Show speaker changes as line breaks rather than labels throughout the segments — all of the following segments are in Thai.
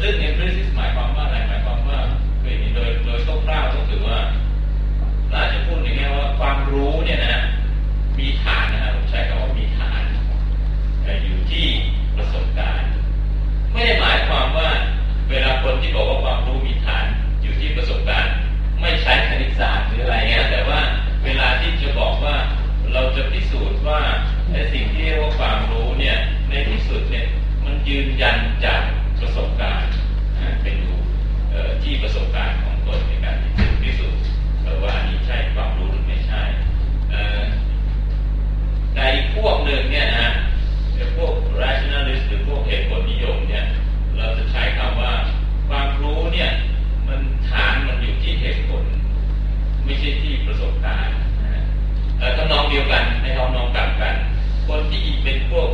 ซึ่ง empiricist หมายความว่าอะไรหมายความว่าคือโดยโดยคร่าวๆก็คือว่าเราจะพูดอย่างนี้ว่าความรู้เนี่ยนะมีฐานนะครับผมใช้คำว่ามีฐานอยู่ที่ประสบการณ์ ไม่ได้หมายความว่าเวลาคนที่บอกว่าความรู้ เดียวกันในทำนองกลับกัน คนที่เป็นพวก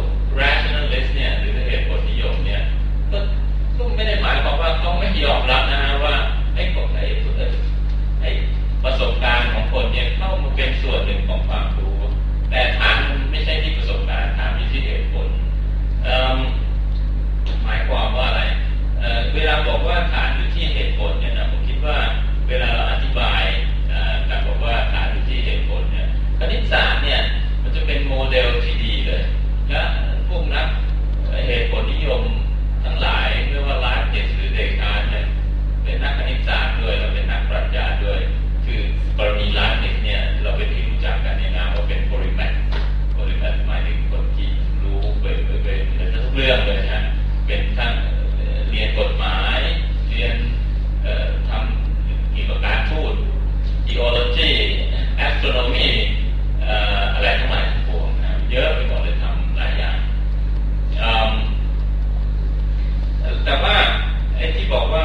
รื่องเลยนะเป็นทั้งเรียนกฎหมาย เรียนทำเกี่ยวกับการพูด geology astronomy อะไรทั้งหลายทั้งปวงเยอะไปหมดเลยทำหลายอย่างแต่ว่าไอ้ที่บอกว่า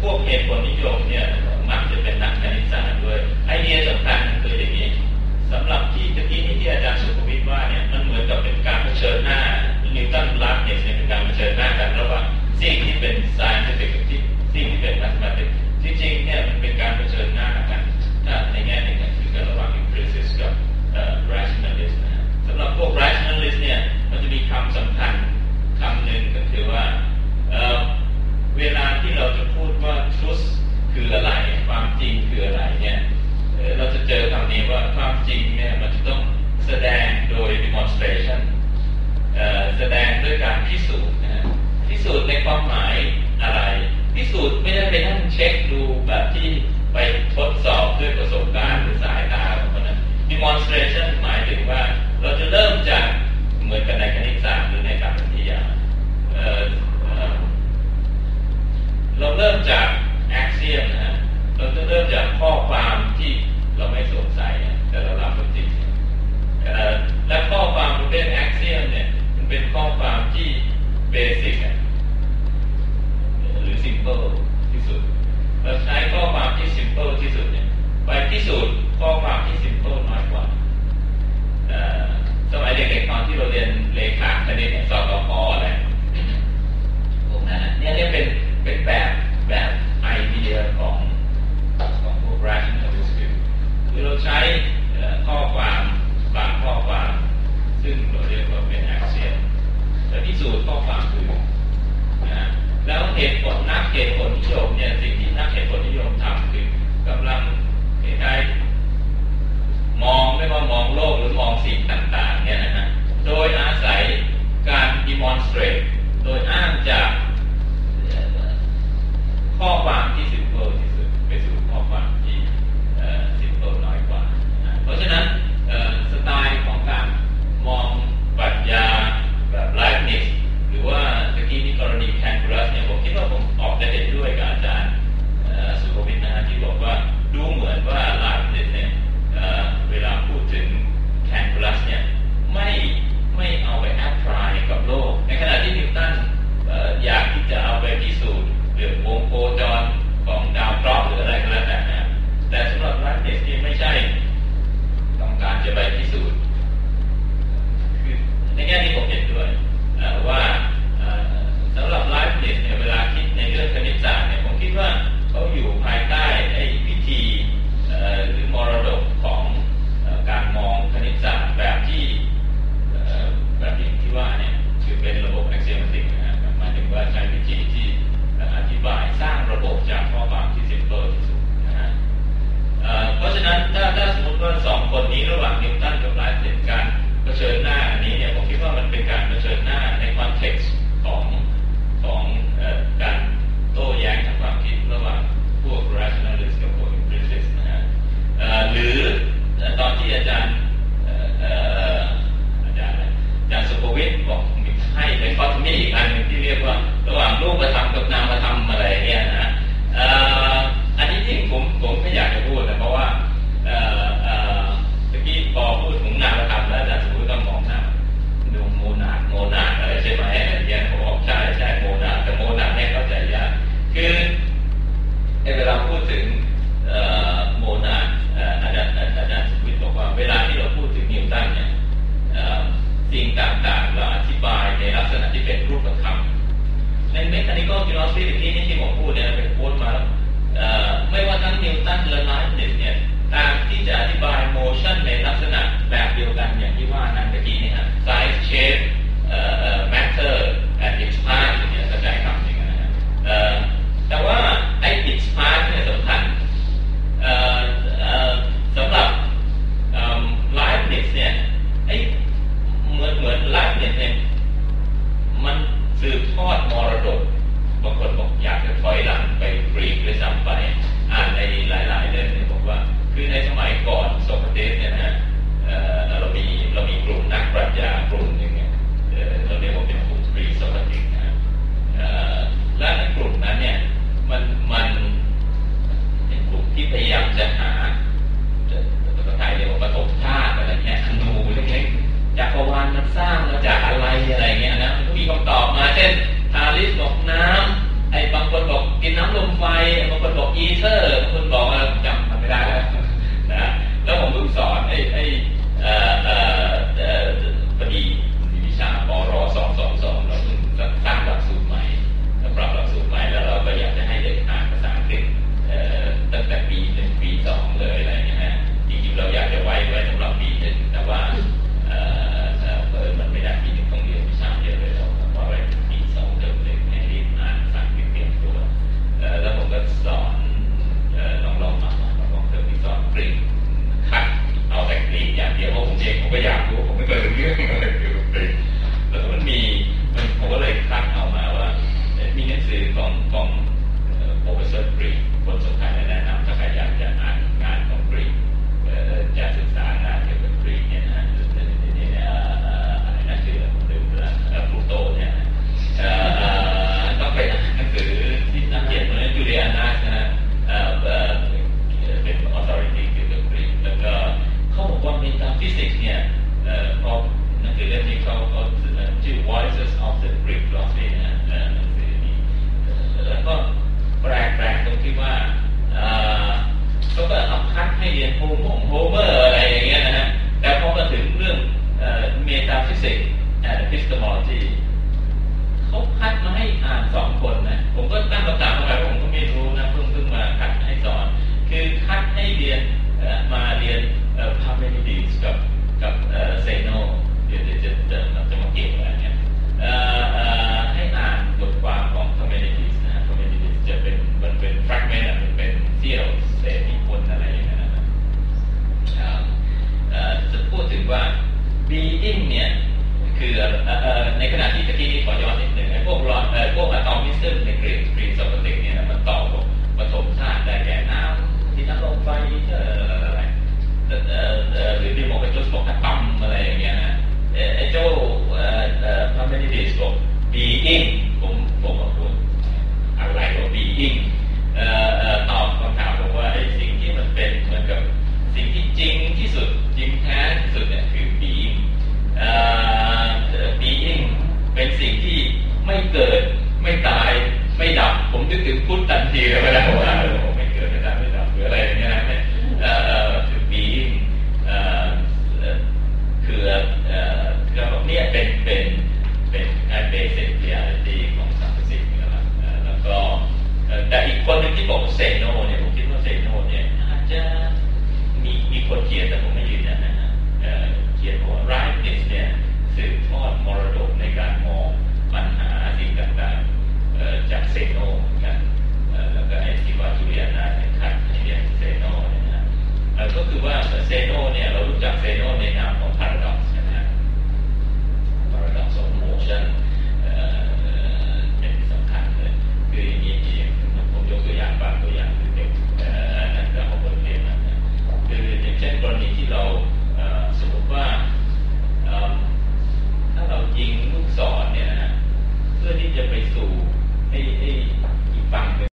พวกเหตุผลนิยมเนี่ยมักจะเป็นนักคณิตศาสตร์ด้วยไอเดียสำคัญ ตันรักเนี่ยเป็นการเผชิญหน้ากันระหว่างสิ่งที่เป็น scientific กับสิ่งที่เป็น mathematics จริงๆเนี่ยมันเป็นการเผชิญหน้ากันถ้าในแง่หนึ่งคือการระหว่าง empiricist กับ rationalist นะสำหรับพวก rationalist เนี่ยมันจะมีคำสำคัญคำหนึ่งก็คือว่าเวลาที่เราจะพูดว่า truth คืออะไรความจริงคืออะไรเนี่ยเราจะเจอคำนี้ว่าความจริงเนี่ยมันจะต้องแสดงโดย demonstration แสดงด้วยการพิสูจน์นะพิสูจน์ในความหมายอะไรพิสูจน์ไม่ได้ไปนั่งเช็คดูแบบที่ไปทดสอบด้วยประสบการณ์หรือสายตาของคนนั้น demonstration หมายถึงว่าเราจะเริ่มจากเหมือนกับในคณิตศาสตร์หรือในการวิทยาเราเริ่มจาก axiom นะฮะเราจะเริ่มจากข้อความที่เราไม่สงสัยแต่เรารับเป็นจริงและข้อความประเภท axiom เนี่ยมันเป็นข้อความที่ basic หรือ simple ที่สุด เราใช้ข้อความที่ simple ที่สุดเนี่ยไปพิสูจน์ข้อความที่ simple น้อยกว่าสมัยเด็กๆตอนที่เราเรียนเลขาคณิตสอบกออะไรพวกนั้นเนี่ยเนี่ยเป็นเป็นแบบแบบไอเดียของของพวก rationalist คือเราใช้ข้อความบางข้อความ ซึ่งเราเรียกว่าเป็น axiom แล้วพิสูจน์ข้อความคือนะแล้วเหตุผลนักเหตุผลนิยมเนี่ยสิงที่นักเหตุผลนิยมทำคือกำลังคล้ายมองไม่ว่ามองโลกหรื องสิ่งต่างๆเนี่ือเป็นระบบแอคเซียมติกนรับหมายถึงว่าใช้วิธีที่อธิบายสร้างระบบจากข้อความที่ซิมเปิที่สุดนะฮะเพราะฉะนั้นถ้าถ้าสมมติว่าสองคนนี้ระหว่างนิวตันกับไลฟ์ สิ่งต่างๆเราอธิบายในลักษณะที่เป็นรูปธรรมใน mechanical philosophy ที่นี่ที่ผมพูดเนี่ยเป็นโค้ดมาแล้วไม่ว่าทั้งนิวตันและไลฟ์นิสเนี่ยตามที่จะอธิบายโมชันในลักษณะแบบเดียวกันอย่างที่ว่านั้นเมื่อกี้นี่ฮะไซส์ shape เอ่ มันสร้างมาจากอะไรอะไรเงี้ยนะมันก็มีคำตอบมาเช่นทาริสบอกน้ำ ไอ้บางคนบอกกินน้ำลมไฟบางคนบอกอีเทอร์บางคนบอกอะไรจำไม่ได้แล้วนะแล้วผมเพิ่งสอนไอ้ไอ้ ก็อยากรู้ผมไม่เคยเรื่อง บีอินเนี่ย คือในขณะที่ตะกี้นี้ขอย้อนนิดหนึ่งพวกรอนพวกอะตอมมิสซึมในกรีนกรีนสมบัติเนี่ยมันต่อผสมธาตุได้แก่น้ำที่น้ำลมไฟอะไรหรือทีมองจุดสกกระตั้มอะไรอย่างเงี้ยนะไอ้เจ้าพระเมนิดิสบอกบีอิน